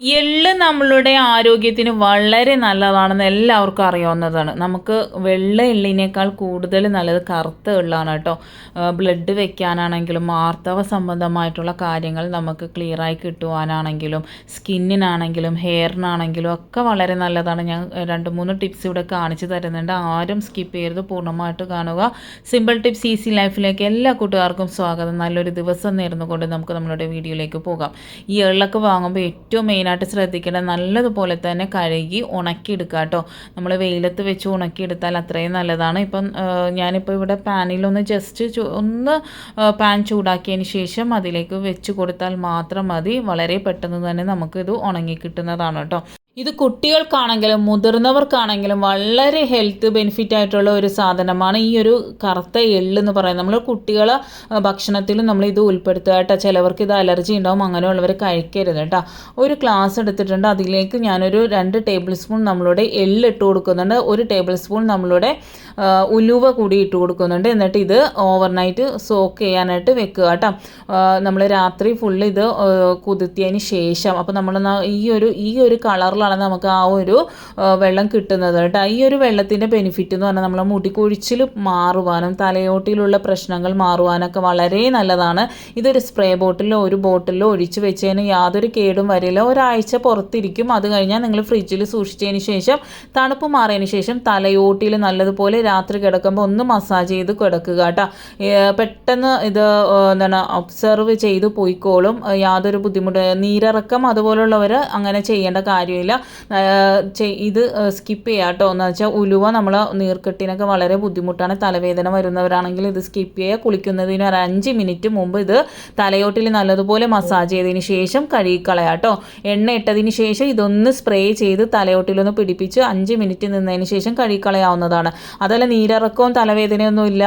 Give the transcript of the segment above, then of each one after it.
എള്ള് നമ്മളുടെ ആരോഗ്യത്തിന് വളരെ നല്ലതാണെന്ന് എല്ലാവർക്കും അറിയാവുന്നതാണ്. നമുക്ക് വെള്ള എള്ളിനേക്കാൾ കൂടുതൽ നല്ലത് കറുത്ത എള്ളാണ് കേട്ടോ. ബ്ലഡ് വെക്കാനാണെങ്കിലും ആർത്തവ സംബന്ധമായിട്ടുള്ള കാര്യങ്ങൾ നമുക്ക് ക്ലിയറായി കിട്ടുവാനാണെങ്കിലും സ്കിന്നിനാണെങ്കിലും ഹെയറിനാണെങ്കിലും ഒക്കെ വളരെ നല്ലതാണ്. ഞാൻ രണ്ട് മൂന്ന് ടിപ്സ് ഇവിടെ കാണിച്ചു തരുന്നുണ്ട്. ആരും സ്കിപ്പ് ചെയ്യരുത്. പൂർണമായിട്ട് കാണുക. സിമ്പിൾ ടിപ്സ് ഈസി ലൈഫിലേക്ക് എല്ലാ കൂട്ടുകാർക്കും സ്വാഗതം. നല്ലൊരു ദിവസം നേർന്നുകൊണ്ട് നമുക്ക് നമ്മളുടെ വീഡിയോയിലേക്ക് പോകാം. ഈ എള്ളൊക്കെ വാങ്ങുമ്പോൾ ഏറ്റവും മെയിൻ മെയിനായിട്ട് ശ്രദ്ധിക്കേണ്ടത് നല്ലതുപോലെ തന്നെ കഴുകി ഉണക്കിയെടുക്കുക കേട്ടോ നമ്മൾ വെയിലത്ത് വെച്ച് ഉണക്കിയെടുത്താൽ അത്രയും നല്ലതാണ്. ഇപ്പം ഞാനിപ്പോൾ ഇവിടെ പാനിലൊന്ന് ജസ്റ്റ് ഒന്ന് പാൻ ചൂടാക്കിയതിന് ശേഷം അതിലേക്ക് വെച്ച് കൊടുത്താൽ മാത്രം മതി. വളരെ പെട്ടെന്ന് തന്നെ നമുക്കിത് ഉണങ്ങി കിട്ടുന്നതാണ് കേട്ടോ. ഇത് കുട്ടികൾക്കാണെങ്കിലും മുതിർന്നവർക്കാണെങ്കിലും വളരെ ഹെൽത്ത് ബെനിഫിറ്റ് ആയിട്ടുള്ള ഒരു സാധനമാണ് ഈ ഒരു കറുത്ത എള്ളെന്ന് പറയുന്നത്. നമ്മൾ കുട്ടികളെ ഭക്ഷണത്തിലും നമ്മൾ ഇത് ഉൾപ്പെടുത്തുക കേട്ടോ. ചിലവർക്ക് ഇത് അലർജി ഉണ്ടാവും അങ്ങനെയുള്ളവർ കഴിക്കരുത് കേട്ടോ. ഒരു ക്ലാസ് എടുത്തിട്ടുണ്ട് അതിലേക്ക് ഞാനൊരു രണ്ട് ടേബിൾ സ്പൂൺ നമ്മളുടെ എള്ള് ഇട്ട് കൊടുക്കുന്നുണ്ട്. ഒരു ടേബിൾ സ്പൂൺ നമ്മളുടെ ഉലുവ കൂടി ഇട്ട് കൊടുക്കുന്നുണ്ട്. എന്നിട്ട് ഇത് ഓവർനൈറ്റ് സോക്ക് ചെയ്യാനായിട്ട് വെക്കുക കേട്ടോ. നമ്മൾ രാത്രി ഫുള്ള് ഇത് കുതിർത്തിയതിന് ശേഷം അപ്പോൾ നമ്മൾ ഈ ഒരു ഈ ഒരു കളറിലാണ് നമുക്ക് ആ ഒരു വെള്ളം കിട്ടുന്നത് കേട്ടോ. ഈ ഒരു വെള്ളത്തിന്റെ ബെനിഫിറ്റ് എന്ന് പറഞ്ഞാൽ നമ്മളെ മുടിക്കൊഴിച്ചിൽ മാറുവാനും തലയോട്ടിലുള്ള പ്രശ്നങ്ങൾ മാറുവാനൊക്കെ വളരെ നല്ലതാണ്. ഇതൊരു സ്പ്രേ ബോട്ടിലോ ഒരു ബോട്ടിലോ ഒഴിച്ച് വെച്ചതിന് യാതൊരു കേടും വരില്ല. ഒരാഴ്ച പുറത്തിരിക്കും. അത് കഴിഞ്ഞാൽ നിങ്ങൾ ഫ്രിഡ്ജിൽ സൂക്ഷിച്ചതിന് ശേഷം തണുപ്പ് മാറിയതിന് ശേഷം തലയോട്ടിയിൽ നല്ലതുപോലെ രാത്രി കിടക്കുമ്പോൾ ഒന്ന് മസാജ് ചെയ്ത് കിടക്കുക കേട്ടോ. പെട്ടെന്ന് ഇത് എന്താണ് ഒബ്സർവ് ചെയ്ത് പോയിക്കോളും. യാതൊരു ബുദ്ധിമുട്ട് നീരിറക്കം അതുപോലുള്ളവർ അങ്ങനെ ചെയ്യേണ്ട കാര്യമില്ല. ഇത് സ്കിപ്പ് ചെയ്യാം കേട്ടോ എന്ന് വെച്ചാൽ ഉലുവ നമ്മൾ നീർക്കെട്ടിനൊക്കെ വളരെ ബുദ്ധിമുട്ടാണ്. തലവേദന വരുന്നവരാണെങ്കിൽ ഇത് സ്കിപ്പ് ചെയ്യുക കുളിക്കുന്നതിന് ഒരു അഞ്ച് മിനിറ്റ് മുമ്പ് ഇത് തലയോട്ടിൽ നല്ലതുപോലെ മസാജ് ചെയ്തതിന് ശേഷം കഴുകിക്കളയാം കേട്ടോ എണ്ണ ഇട്ടതിന് ശേഷം ഇതൊന്ന് സ്പ്രേ ചെയ്ത് തലയോട്ടിലൊന്ന് പിടിപ്പിച്ച് അഞ്ച് മിനിറ്റ് നിന്നതിന് ശേഷം കഴുകിക്കളയാവുന്നതാണ്. അതല്ല നീരിറക്കവും തലവേദനയൊന്നും ഇല്ല.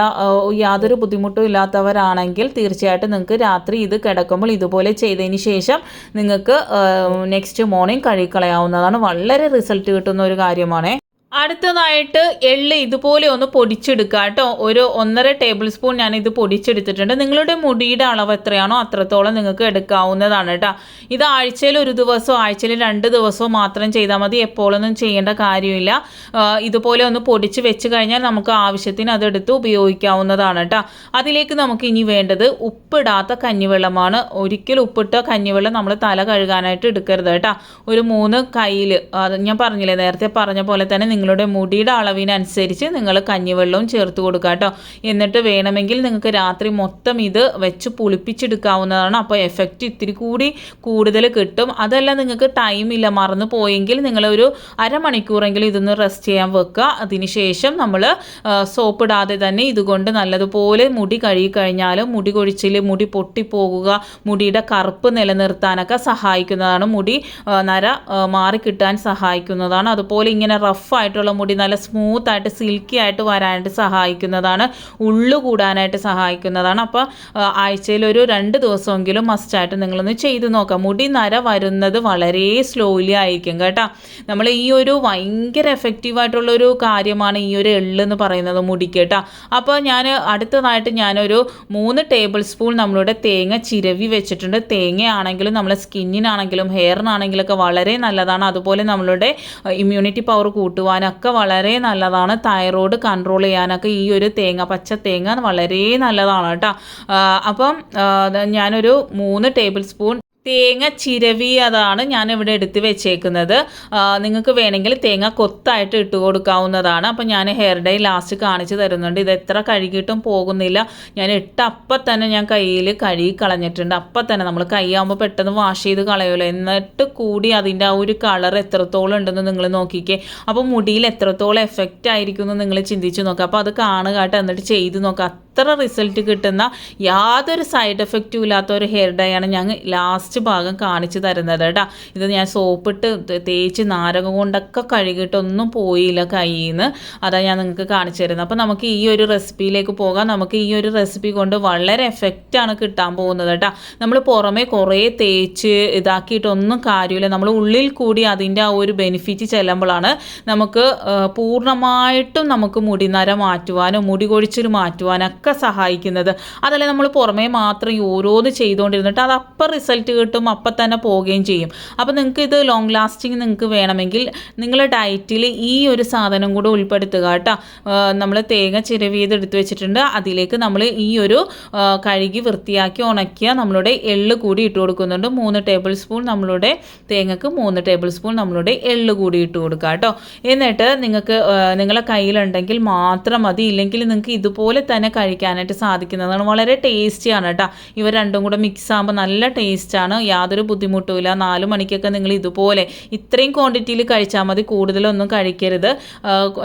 യാതൊരു ബുദ്ധിമുട്ടും ഇല്ലാത്തവരാണെങ്കിൽ തീർച്ചയായിട്ടും നിങ്ങൾക്ക് രാത്രി ഇത് കിടക്കുമ്പോൾ ഇതുപോലെ ചെയ്തതിന് ശേഷം നിങ്ങൾക്ക് നെക്സ്റ്റ് മോർണിംഗ് കഴുകിക്കളയാവുന്നതാണ് വളരെ റിസൾട്ട് കിട്ടുന്ന ഒരു കാര്യമാണ്. അടുത്തതായിട്ട് എള്ള് ഇതുപോലെ ഒന്ന് പൊടിച്ചെടുക്കുക കേട്ടോ. ഒരു ഒന്നര ടേബിൾ സ്പൂൺ ഞാൻ ഇത് പൊടിച്ചെടുത്തിട്ടുണ്ട്. നിങ്ങളുടെ മുടിയുടെ അളവ് എത്രയാണോ അത്രത്തോളം നിങ്ങൾക്ക് എടുക്കാവുന്നതാണ് കേട്ടോ. ഇത് ആഴ്ചയിൽ ഒരു ദിവസമോ ആഴ്ചയിൽ രണ്ട് ദിവസമോ മാത്രം ചെയ്താൽ മതി. എപ്പോഴൊന്നും ചെയ്യേണ്ട കാര്യമില്ല. ഇതുപോലെ ഒന്ന് പൊടിച്ച് വെച്ച് കഴിഞ്ഞാൽ നമുക്ക് ആവശ്യത്തിന് അതെടുത്ത് ഉപയോഗിക്കാവുന്നതാണ് കേട്ടോ. അതിലേക്ക് നമുക്ക് ഇനി വേണ്ടത് ഉപ്പിടാത്ത കഞ്ഞിവെള്ളമാണ്. ഒരിക്കലും ഉപ്പിട്ട കഞ്ഞിവെള്ളം നമ്മൾ തല കഴുകാനായിട്ട് എടുക്കരുത് കേട്ടോ. ഒരു മൂന്ന് കയ്യിൽ ഞാൻ പറഞ്ഞില്ലേ നേരത്തെ പറഞ്ഞ പോലെ തന്നെ നിങ്ങളുടെ മുടിയുടെ അളവിനനുസരിച്ച് നിങ്ങൾ കഞ്ഞിവെള്ളവും ചേർത്ത് കൊടുക്കുക കേട്ടോ. എന്നിട്ട് വേണമെങ്കിൽ നിങ്ങൾക്ക് രാത്രി മൊത്തം ഇത് വെച്ച് പുളിപ്പിച്ചെടുക്കാവുന്നതാണ്. അപ്പോൾ എഫക്റ്റ് ഇത്തിരി കൂടി കൂടുതൽ കിട്ടും. അതല്ല നിങ്ങൾക്ക് ടൈം ഇല്ല. മറന്നു പോയെങ്കിൽ നിങ്ങളൊരു അരമണിക്കൂറെങ്കിലും ഇതൊന്ന് റെസ്റ്റ് ചെയ്യാൻ വെക്കുക. അതിനുശേഷം നമ്മൾ സോപ്പ് ഇടാതെ തന്നെ ഇതുകൊണ്ട് നല്ലതുപോലെ മുടി കഴുകി കഴിഞ്ഞാൽ മുടി കൊഴിച്ചിൽ മുടി പൊട്ടിപ്പോകുക മുടിയുടെ കറുപ്പ് നിലനിർത്താനൊക്കെ സഹായിക്കുന്നതാണ്. മുടി നര മാറിക്കിട്ടാൻ സഹായിക്കുന്നതാണ്. അതുപോലെ ഇങ്ങനെ റഫായിട്ട് ആയിട്ടുള്ള മുടി നല്ല സ്മൂത്ത് ആയിട്ട് സിൽക്കി ആയിട്ട് വരാനായിട്ട് സഹായിക്കുന്നതാണ് ഉള്ളു കൂടാനായിട്ട് സഹായിക്കുന്നതാണ്. അപ്പോൾ ആഴ്ചയിൽ ഒരു രണ്ട് ദിവസമെങ്കിലും മസ്റ്റായിട്ട് നിങ്ങളൊന്ന് ചെയ്ത് നോക്കാം. മുടി നര വരുന്നത് വളരെ സ്ലോലി ആയിരിക്കും കേട്ടോ. നമ്മൾ ഈ ഒരു ഭയങ്കര എഫക്റ്റീവായിട്ടുള്ളൊരു കാര്യമാണ് ഈ ഒരു എള്ളെന്ന് പറയുന്നത് മുടിക്ക് കേട്ടോ. അപ്പോൾ ഞാൻ അടുത്തതായിട്ട് ഞാനൊരു മൂന്ന് ടേബിൾ സ്പൂൺ നമ്മളുടെ തേങ്ങ ചിരവി വെച്ചിട്ടുണ്ട്. തേങ്ങയാണെങ്കിലും നമ്മളെ സ്കിന്നിനാണെങ്കിലും ഹെയറിനാണെങ്കിലും ഒക്കെ വളരെ നല്ലതാണ്. അതുപോലെ നമ്മളുടെ ഇമ്മ്യൂണിറ്റി പവർ കൂട്ടുവാൻ ചെയ്യാനൊക്കെ വളരെ നല്ലതാണ്. തൈറോയ്ഡ് കൺട്രോൾ ചെയ്യാനൊക്കെ ഈ ഒരു തേങ്ങ പച്ച തേങ്ങ വളരെ നല്ലതാണ് കേട്ടോ. അപ്പം ഞാനൊരു മൂന്ന് ടേബിൾ സ്പൂൺ തേങ്ങ ചിരവിയതാണ് ഞാൻ ഇവിടെ എടുത്ത് വെച്ചേക്കുന്നത്. നിങ്ങൾക്ക് വേണമെങ്കിൽ തേങ്ങ കൊത്തായിട്ട് ഇട്ട് കൊടുക്കാവുന്നതാണ്. അപ്പോൾ ഞാൻ ഹെയർ ഡൈ ലാസ്റ്റ് കാണിച്ച് തരുന്നുണ്ട്. ഇത് എത്ര കഴുകിയിട്ടും പോകുന്നില്ല. ഞാൻ ഇട്ട അപ്പം തന്നെ ഞാൻ കയ്യിൽ കഴുകി കളഞ്ഞിട്ടുണ്ട്. അപ്പം തന്നെ നമ്മൾ കൈയാകുമ്പോൾ പെട്ടെന്ന് വാഷ് ചെയ്ത് കളയുമല്ലോ എന്നിട്ട് കൂടി അതിന്റെ ആ ഒരു കളർ എത്രത്തോളം ഉണ്ടെന്ന് നിങ്ങൾ നോക്കിക്കേ. അപ്പോൾ മുടിയിൽ എത്രത്തോളം എഫക്റ്റ് ആയിരിക്കും എന്ന് നിങ്ങൾ ചിന്തിച്ച് നോക്കുക അപ്പോൾ അത് കാണുക എന്നിട്ട് ചെയ്ത് നോക്കുക അത്ര റിസൾട്ട് കിട്ടുന്ന യാതൊരു സൈഡ് എഫക്റ്റും ഇല്ലാത്ത ഒരു ഹെയർ ഡൈ ആണ് ഞങ്ങൾ ലാസ്റ്റ് ഭാഗം കാണിച്ചു തരുന്നത് കേട്ടോ. ഇത് ഞാൻ സോപ്പിട്ട് തേച്ച് നാരകം കൊണ്ടൊക്കെ കഴുകിയിട്ടൊന്നും പോയില്ല കയ്യിൽ നിന്ന് അതാണ് ഞാൻ നിങ്ങൾക്ക് കാണിച്ചു തരുന്നത്. അപ്പോൾ നമുക്ക് ഈ ഒരു റെസിപ്പിയിലേക്ക് പോകാം. നമുക്ക് ഈ ഒരു റെസിപ്പി കൊണ്ട് വളരെ എഫക്റ്റാണ് കിട്ടാൻ പോകുന്നത് കേട്ടോ. നമ്മൾ പുറമേ കുറേ തേച്ച് ഇതാക്കിയിട്ടൊന്നും കാര്യമില്ല. നമ്മൾ ഉള്ളിൽ കൂടി അതിന്റെ ആ ഒരു ബെനിഫിറ്റ് ചെല്ലുമ്പോഴാണ് നമുക്ക് പൂർണമായിട്ടും നമുക്ക് മുടിനര മാറ്റുവാനോ മുടി കൊഴിച്ചിൽ മാറ്റുവാനൊക്കെ ഒക്കെ സഹായിക്കുന്നത്. അതല്ല നമ്മൾ പുറമേ മാത്രം ഓരോന്ന് ചെയ്തുകൊണ്ടിരുന്നിട്ട് അത് അപ്പം റിസൾട്ട് കിട്ടും അപ്പം തന്നെ പോവുകയും ചെയ്യും. അപ്പോൾ നിങ്ങൾക്ക് ഇത് ലോങ് ലാസ്റ്റിംഗ് നിങ്ങൾക്ക് വേണമെങ്കിൽ നിങ്ങളുടെ ഡയറ്റിൽ ഈ ഒരു സാധനം കൂടെ ഉൾപ്പെടുത്തുക കേട്ടോ. നമ്മൾ തേങ്ങ ചിരവിയത് എടുത്തു വെച്ചിട്ടുണ്ട്. അതിലേക്ക് നമ്മൾ ഈ ഒരു കഴുകി വൃത്തിയാക്കി ഉണക്കിയ നമ്മളുടെ എള്ള് കൂടി ഇട്ട് കൊടുക്കുന്നുണ്ട്. മൂന്ന് ടേബിൾ സ്പൂൺ നമ്മളുടെ തേങ്ങക്ക് മൂന്ന് ടേബിൾ സ്പൂൺ നമ്മളുടെ എള്ള് കൂടി ഇട്ട് കൊടുക്കുക കേട്ടോ. എന്നിട്ട് നിങ്ങൾക്ക് നിങ്ങളെ കയ്യിലുണ്ടെങ്കിൽ മാത്രം മതി. ഇല്ലെങ്കിൽ നിങ്ങൾക്ക് ഇതുപോലെ തന്നെ കഴിക്കാനായിട്ട് സാധിക്കുന്നതാണ്. വളരെ ടേസ്റ്റിയാണ് കേട്ടോ. ഇവ രണ്ടും കൂടെ മിക്സ് ആകുമ്പോൾ നല്ല ടേസ്റ്റാണ് യാതൊരു ബുദ്ധിമുട്ടുമില്ല. നാല് മണിക്കൊക്കെ നിങ്ങൾ ഇതുപോലെ ഇത്രയും ക്വാണ്ടിറ്റിയിൽ കഴിച്ചാൽ മതി. കൂടുതലൊന്നും കഴിക്കരുത്.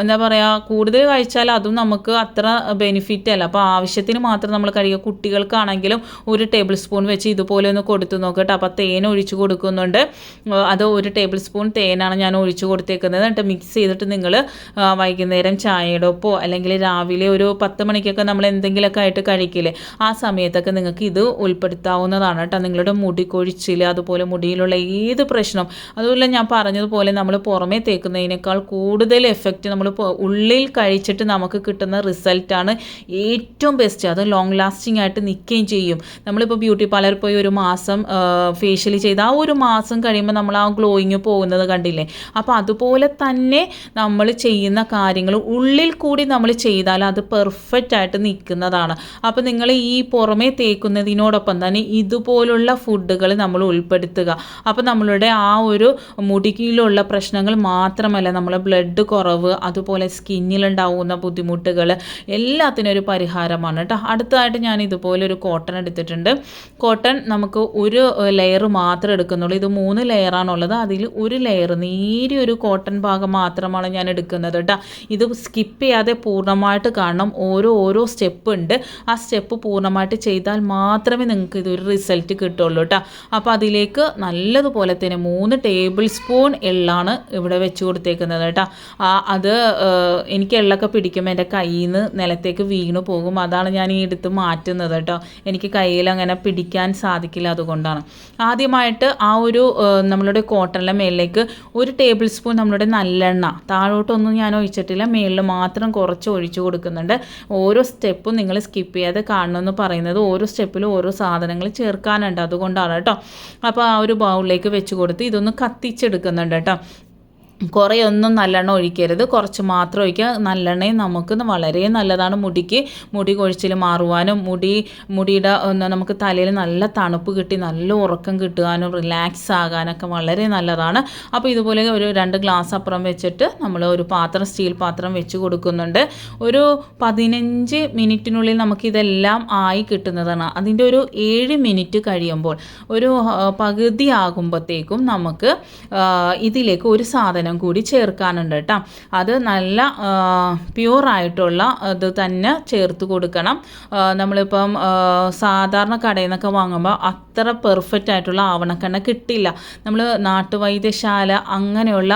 എന്താ പറയുക കൂടുതൽ കഴിച്ചാൽ അതും നമുക്ക് അത്ര ബെനിഫിറ്റ് അല്ല. അപ്പോൾ ആവശ്യത്തിന് മാത്രം നമ്മൾ കഴിക്കുക. കുട്ടികൾക്കാണെങ്കിലും ഒരു ടേബിൾ സ്പൂൺ വെച്ച് ഇതുപോലെ ഒന്ന് കൊടുത്തു നോക്കട്ടെ അപ്പോൾ തേൻ ഒഴിച്ചു കൊടുക്കുന്നുണ്ട്. അത് ഒരു ടേബിൾ സ്പൂൺ തേനാണ് ഞാൻ ഒഴിച്ചു കൊടുത്തേക്കുന്നത്. എന്നിട്ട് മിക്സ് ചെയ്തിട്ട് നിങ്ങൾ വൈകുന്നേരം ചായയുടെ ഒപ്പോ അല്ലെങ്കിൽ രാവിലെ ഒരു പത്ത് മണിക്കൊക്കെ നമ്മൾ എന്തെങ്കിലുമൊക്കെ ആയിട്ട് കഴിക്കില്ലേ? ആ സമയത്തൊക്കെ നിങ്ങൾക്ക് ഇത് ഉൾപ്പെടുത്താവുന്നതാണ് കേട്ടോ. നിങ്ങളുടെ മുടി കൊഴിച്ചിൽ അതുപോലെ മുടിയിലുള്ള ഏത് പ്രശ്നം. അതുപോലെ ഞാൻ പറഞ്ഞതുപോലെ നമ്മൾ പുറമേ തേക്കുന്നതിനേക്കാൾ കൂടുതൽ എഫക്റ്റ് നമ്മൾ ഉള്ളിൽ കഴിച്ചിട്ട് നമുക്ക് കിട്ടുന്ന റിസൾട്ടാണ് ഏറ്റവും ബെസ്റ്റ് അത് ലോങ് ലാസ്റ്റിംഗ് ആയിട്ട് നിൽക്കുകയും ചെയ്യും. നമ്മളിപ്പോൾ ബ്യൂട്ടി പാർലർ പോയി ഒരു മാസം ഫേഷ്യൽ ചെയ്ത് ആ ഒരു മാസം കഴിയുമ്പോൾ നമ്മൾ ആ ഗ്ലോയിങ് പോകുന്നത് കണ്ടില്ലേ? അപ്പോൾ അതുപോലെ തന്നെ നമ്മൾ ചെയ്യുന്ന കാര്യങ്ങൾ ഉള്ളിൽ കൂടി നമ്മൾ ചെയ്താൽ അത് പെർഫെക്റ്റ് ആയിട്ട് നിൽക്കുന്നതാണ് അപ്പോൾ നിങ്ങൾ ഈ പുറമേ തേക്കുന്നതിനോടൊപ്പം തന്നെ ഇതുപോലുള്ള ഫുഡുകൾ നമ്മൾ ഉൾപ്പെടുത്തുക. അപ്പോൾ നമ്മളുടെ ആ ഒരു മുടിയിലുള്ള പ്രശ്നങ്ങൾ മാത്രമല്ല നമ്മളെ ബ്ലഡ് കുറവ് അതുപോലെ സ്കിന്നിലുണ്ടാവുന്ന ബുദ്ധിമുട്ടുകൾ എല്ലാത്തിനും ഒരു പരിഹാരമാണ് കേട്ടോ. അടുത്തതായിട്ട് ഞാൻ ഇതുപോലെ ഒരു കോട്ടൺ എടുത്തിട്ടുണ്ട്. കോട്ടൺ നമുക്ക് ഒരു ലെയർ മാത്രം എടുക്കുന്നുള്ളൂ. ഇത് മൂന്ന് ലെയറാണുള്ളത് അതിൽ ഒരു ലെയർ നേരിയ ഒരു കോട്ടൺ ഭാഗം മാത്രമാണ് ഞാൻ എടുക്കുന്നത് കേട്ടോ. ഇത് സ്കിപ്പ് ചെയ്യാതെ പൂർണമായിട്ട് കാണണം. ഓരോ ഓരോ സ്റ്റെപ്പ് ഉണ്ട് ആ സ്റ്റെപ്പ് പൂർണമായിട്ട് ചെയ്താൽ മാത്രമേ നിങ്ങൾക്ക് ഇതൊരു റിസൾട്ട് കിട്ടുള്ളൂ കേട്ടോ അപ്പോൾ അതിലേക്ക് നല്ലതുപോലെ തന്നെ മൂന്ന് ടേബിൾ സ്പൂൺ എള്ളാണ് ഇവിടെ വെച്ച് കൊടുത്തേക്കുന്നത് കേട്ടോ ആ അത് എനിക്ക് എള്ളൊക്കെ പിടിക്കുമ്പോൾ എന്റെ കയ്യിൽ നിന്ന് നിലത്തേക്ക് വീണു പോകും. അതാണ് ഞാൻ ഈ എടുത്ത് മാറ്റുന്നത് കേട്ടോ എനിക്ക് കയ്യിൽ അങ്ങനെ പിടിക്കാൻ സാധിക്കില്ല അതുകൊണ്ടാണ്. ആദ്യമായിട്ട് ആ ഒരു നമ്മളുടെ കോട്ടണിലെ മേലിലേക്ക് ഒരു ടേബിൾ സ്പൂൺ നമ്മളുടെ നല്ലെണ്ണ. താഴോട്ടൊന്നും ഞാൻ ഒഴിച്ചിട്ടില്ല. മേളിൽ മാത്രം കുറച്ച് ഒഴിച്ചു കൊടുക്കുന്നുണ്ട്. ഓരോ സ്റ്റെപ്പും നിങ്ങൾ സ്കിപ്പ് ചെയ്യാതെ കാണണമെന്ന് പറയുന്നത് ഓരോ സ്റ്റെപ്പിലും ഓരോ സാധനങ്ങൾ ചേർക്കാനുണ്ട്. അതുകൊണ്ടാണ് കേട്ടോ. അപ്പോൾ ആ ഒരു ബൗളിലേക്ക് വെച്ച് കൊടുത്ത് ഇതൊന്ന് കത്തിച്ചെടുക്കുന്നുണ്ട് കേട്ടോ. കുറേ ഒന്നും നല്ലെണ്ണ ഒഴിക്കരുത്. കുറച്ച് മാത്രം ഒഴിക്കുക. നല്ലെണ്ണയും നമുക്ക് വളരെ നല്ലതാണ്. മുടിക്ക് മുടി കൊഴിച്ചിൽ മാറുവാനും മുടി മുടിയുടെ നമുക്ക് തലയിൽ നല്ല തണുപ്പ് കിട്ടി നല്ല ഉറക്കം കിട്ടുവാനും റിലാക്സ് ആകാനൊക്കെ വളരെ നല്ലതാണ്. അപ്പോൾ ഇതുപോലെ ഒരു രണ്ട് ഗ്ലാസ് അപ്പുറം വെച്ചിട്ട് നമ്മൾ ഒരു പാത്രം സ്റ്റീൽ പാത്രം വെച്ച് കൊടുക്കുന്നുണ്ട്. ഒരു പതിനഞ്ച് മിനിറ്റിനുള്ളിൽ നമുക്കിതെല്ലാം ആയി കിട്ടുന്നതാണ്. അതിന്റെ ഒരു ഏഴ് മിനിറ്റ് കഴിയുമ്പോൾ ഒരു പകുതി ആകുമ്പോഴത്തേക്കും നമുക്ക് ഇതിലേക്ക് ഒരു സാധനം കൂടി ചേർക്കാനുണ്ട് കേട്ടോ. അത് നല്ല പ്യൂറായിട്ടുള്ള ഇത് തന്നെ ചേർത്ത് കൊടുക്കണം. നമ്മളിപ്പം സാധാരണ കടയിൽ നിന്നൊക്കെ വാങ്ങുമ്പോൾ അത്ര പെർഫെക്റ്റ് ആയിട്ടുള്ള ആവണക്കെണ്ണ കിട്ടില്ല. നമ്മൾ നാട്ടുവൈദ്യശാല അങ്ങനെയുള്ള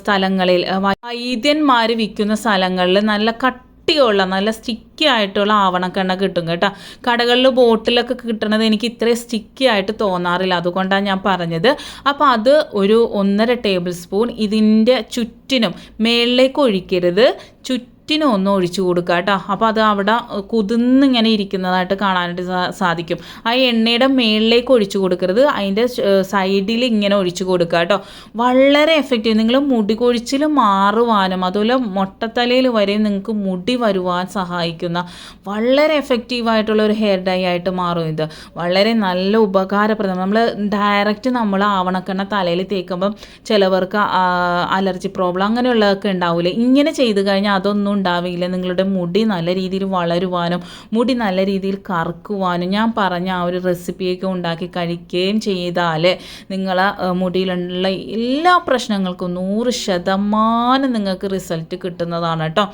സ്ഥലങ്ങളിൽ വൈദ്യന്മാർ വിൽക്കുന്ന സ്ഥലങ്ങളിൽ നല്ല കട്ടിയുള്ള നല്ല സ്റ്റിക്കി ആയിട്ടുള്ള ആവണക്കെണ്ണ കിട്ടും കേട്ടോ. കടകളിൽ ബോട്ടിലൊക്കെ കിട്ടണത് എനിക്ക് ഇത്രയും സ്റ്റിക്കി ആയിട്ട് തോന്നാറില്ല. അതുകൊണ്ടാണ് ഞാൻ പറഞ്ഞത്. അപ്പോൾ അത് ഒരു ഒന്നര ടേബിൾ സ്പൂൺ ഇതിന്റെ ചുറ്റിനും മേളിലേക്ക് ഒഴിക്കരുത്. ചുറ്റിനും ഒന്ന് ഒഴിച്ചു കൊടുക്കുക കേട്ടോ അപ്പോൾ അത് അവിടെ കുതിന്നിങ്ങനെ ഇരിക്കുന്നതായിട്ട് കാണാനായിട്ട് സാധിക്കും. ആ എണ്ണയുടെ മേളിലേക്ക് ഒഴിച്ചു കൊടുക്കരുത്. അതിന്റെ സൈഡിൽ ഇങ്ങനെ ഒഴിച്ചു കൊടുക്കുക കേട്ടോ വളരെ എഫക്റ്റീവ് നിങ്ങൾ മുടി കൊഴിച്ചിൽ മാറുവാനും അതുപോലെ മൊട്ടത്തലയിൽ വരെ നിങ്ങൾക്ക് മുടി വരുവാൻ സഹായിക്കുന്ന വളരെ എഫക്റ്റീവായിട്ടുള്ള ഒരു ഹെയർ ഡൈ ആയിട്ട് മാറും ഇത്. വളരെ നല്ല ഉപകാരപ്രദം. നമ്മൾ ഡയറക്റ്റ് നമ്മൾ ആവണക്കെണ്ണ തലയിൽ തേക്കുമ്പം ചിലവർക്ക് അലർജി പ്രോബ്ലം അങ്ങനെയുള്ളതൊക്കെ ഉണ്ടാവില്ലേ ഇങ്ങനെ ചെയ്ത് കഴിഞ്ഞാൽ അതൊന്നും ഉണ്ടാവില്ല. നിങ്ങളുടെ മുടി നല്ല രീതിയിൽ വളരുവാനും മുടി നല്ല രീതിയിൽ കറക്കുവാനും ഞാൻ പറഞ്ഞ ആ ഒരു റെസിപ്പിയൊക്കെ ഉണ്ടാക്കി കഴിക്കുകയും ചെയ്താൽ നിങ്ങളെ മുടിയിലുള്ള എല്ലാ പ്രശ്നങ്ങൾക്കും നൂറ് ശതമാനം നിങ്ങൾക്ക് റിസൾട്ട് കിട്ടുന്നതാണ് കേട്ടോ.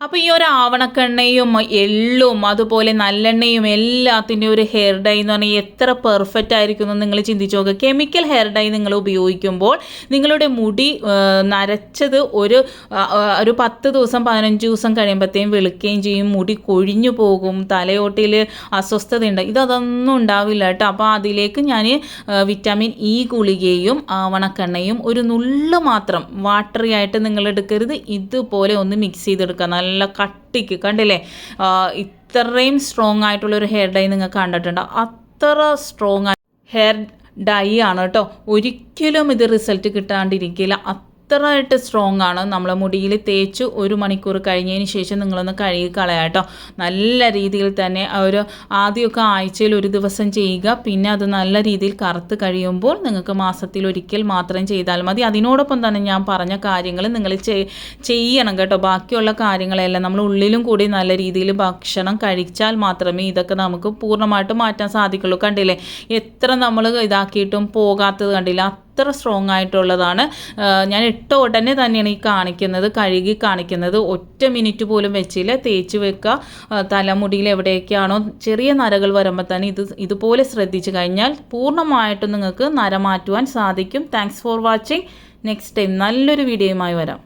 അപ്പോൾ ഈ ഒരു ആവണക്കെണ്ണയും എള്ളും അതുപോലെ നല്ലെണ്ണയും എല്ലാത്തിന്റെ ഒരു ഹെയർ ഡൈ എന്ന് പറഞ്ഞാൽ എത്ര പെർഫെക്റ്റ് ആയിരിക്കും എന്ന് നിങ്ങൾ ചിന്തിച്ചു നോക്കുക കെമിക്കൽ ഹെയർ ഡൈ നിങ്ങൾ ഉപയോഗിക്കുമ്പോൾ നിങ്ങളുടെ മുടി നരച്ചത് ഒരു ഒരു പത്ത് ദിവസം പതിനഞ്ച് ദിവസം കഴിയുമ്പോഴത്തേക്കും വെളുക്കുകയും ചെയ്യും. മുടി കൊഴിഞ്ഞു പോകും തലയോട്ടിൽ അസ്വസ്ഥത ഉണ്ട്. ഇതൊന്നും ഉണ്ടാവില്ല കേട്ടോ. അപ്പോൾ അതിലേക്ക് ഞാൻ വിറ്റാമിൻ ഇ ഗുളികയും ആവണക്കെണ്ണയും ഒരു നുള്ളു മാത്രം വാട്ടറി ആയിട്ട് നിങ്ങൾ എടുക്കരുത്. ഇതുപോലെ ഒന്ന് മിക്സ് ചെയ്തെടുക്കുക. നല്ല കട്ടിക്ക്. കണ്ടില്ലേ? ഇത്രയും സ്ട്രോങ് ആയിട്ടുള്ള ഒരു ഹെയർ ഡൈ നിങ്ങൾ കണ്ടിട്ടുണ്ട്. അത്ര സ്ട്രോങ് ഹെയർ ഡൈ ആണ് കേട്ടോ. ഒരിക്കലും ഇത് റിസൾട്ട് കിട്ടാണ്ടിരിക്കില്ല. അത്രയായിട്ട് സ്ട്രോങ് ആണ്. നമ്മൾ മുടിയിൽ തേച്ച് ഒരു മണിക്കൂർ കഴിഞ്ഞതിന് ശേഷം നിങ്ങളൊന്ന് കഴുകി കളയാം കേട്ടോ. നല്ല രീതിയിൽ തന്നെ ഒരു ആദ്യമൊക്കെ ആഴ്ചയിൽ ഒരു ദിവസം ചെയ്യുക. പിന്നെ അത് നല്ല രീതിയിൽ കറുത്ത് കഴിയുമ്പോൾ നിങ്ങൾക്ക് മാസത്തിൽ ഒരിക്കൽ മാത്രം ചെയ്താൽ മതി. അതിനോടൊപ്പം തന്നെ ഞാൻ പറഞ്ഞ കാര്യങ്ങൾ നിങ്ങൾ ചെയ്യണം കേട്ടോ. ബാക്കിയുള്ള കാര്യങ്ങളെല്ലാം നമ്മൾ ഉള്ളിലും കൂടി നല്ല രീതിയിൽ ഭക്ഷണം കഴിച്ചാൽ മാത്രമേ ഇതൊക്കെ നമുക്ക് പൂർണമായിട്ട് മാറ്റാൻ സാധിക്കുള്ളൂ. കണ്ടില്ലേ? എത്ര നമ്മൾ ഇതാക്കിയിട്ടും പോകാത്തത് കണ്ടില്ല? അത്ര സ്ട്രോങ് ആയിട്ടുള്ളതാണ്. ഞാൻ ഇട്ട ഉടനെ തന്നെയാണ് ഈ കാണിക്കുന്നത് കഴുകി കാണിക്കുന്നത്. ഒറ്റ മിനിറ്റ് പോലും വെച്ചില്ല. തേച്ച് വെക്കുക തലമുടിയിൽ എവിടെയൊക്കെയാണോ ചെറിയ നരകൾ വരുമ്പോൾ തന്നെ ഇത് ഇതുപോലെ ശ്രദ്ധിച്ചു കഴിഞ്ഞാൽ പൂർണമായിട്ടും നിങ്ങൾക്ക് നര മാറ്റുവാൻ സാധിക്കും. Thanks for watching next time നല്ലൊരു വീഡിയോയുമായി വരാം.